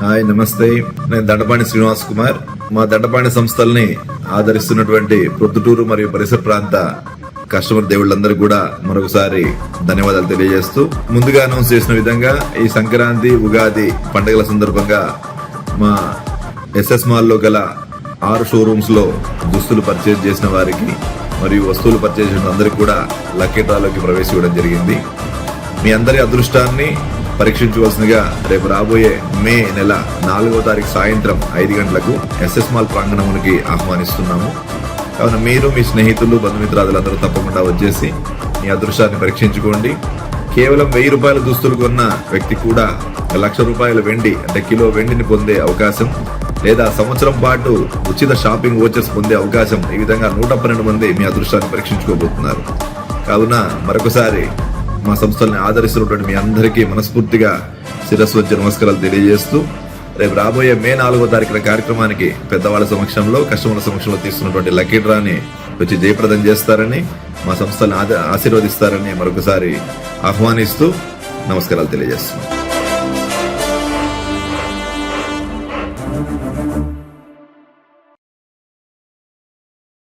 Hi నమస్తే. నేను దండపాణి శ్రీనివాస్ కుమార్. మా దండపాణి సంస్థల్ని ఆదరిస్తున్నటువంటి ప్రొద్దుటూరు మరియు పరిసర ప్రాంత కస్టమర్ దేవుళ్ళందరూ కూడా మరొకసారి ధన్యవాదాలు తెలియజేస్తూ ముందుగా అనౌన్స్ చేసిన విధంగా ఈ సంక్రాంతి ఉగాది పండుగల సందర్భంగా మా ఎస్ఎస్ మాల్లో గల ఆరు షోరూమ్స్లో దుస్తులు పర్చేజ్ చేసిన వారికి మరియు వస్తువులు పర్చేజ్ చేసిన అందరికీ కూడా లక్కీ డ్రాలోకి ప్రవేశించడం జరిగింది. మీ అందరి అదృష్టాన్ని పరీక్షించవలసిందిగా రేపు రాబోయే మే నెల నాలుగో తారీఖు సాయంత్రం ఐదు గంటలకు ఎస్ఎస్ మాల్ ప్రాంగణమునికి ఆహ్వానిస్తున్నాము. కావున మీరు మీ స్నేహితులు బంధుమిత్రాదులందరూ తప్పకుండా వచ్చేసి మీ అదృష్టాన్ని పరీక్షించుకోండి. కేవలం వెయ్యి రూపాయల దుస్తులు కొన్న వ్యక్తి కూడా లక్ష రూపాయల వెండి అంటే కిలో వెండిని పొందే అవకాశం లేదా సంవత్సరం పాటు ఉచిత షాపింగ్ ఓచర్స్ పొందే అవకాశం ఈ విధంగా నూట పన్నెండు మంది మీ అదృష్టాన్ని పరీక్షించుకోబోతున్నారు. కావున మరొకసారి మా సంస్థల్ని ఆదరిస్తున్నటువంటి మీ అందరికీ మనస్ఫూర్తిగా శిరస్సు వచ్చే నమస్కారాలు తెలియజేస్తూ రేపు రాబోయే మే నాలుగో తారీఖున కార్యక్రమానికి పెద్దవాళ్ళ సమక్షంలో కస్టమర్ల సమక్షంలో తీసుకున్నటువంటి లక్కీ డ్రాని వచ్చి జయప్రదం చేస్తారని మా సంస్థలను ఆద- ఆశీర్వదిస్తారని మరొకసారి ఆహ్వానిస్తూ నమస్కారాలు తెలియజేస్తున్నాం.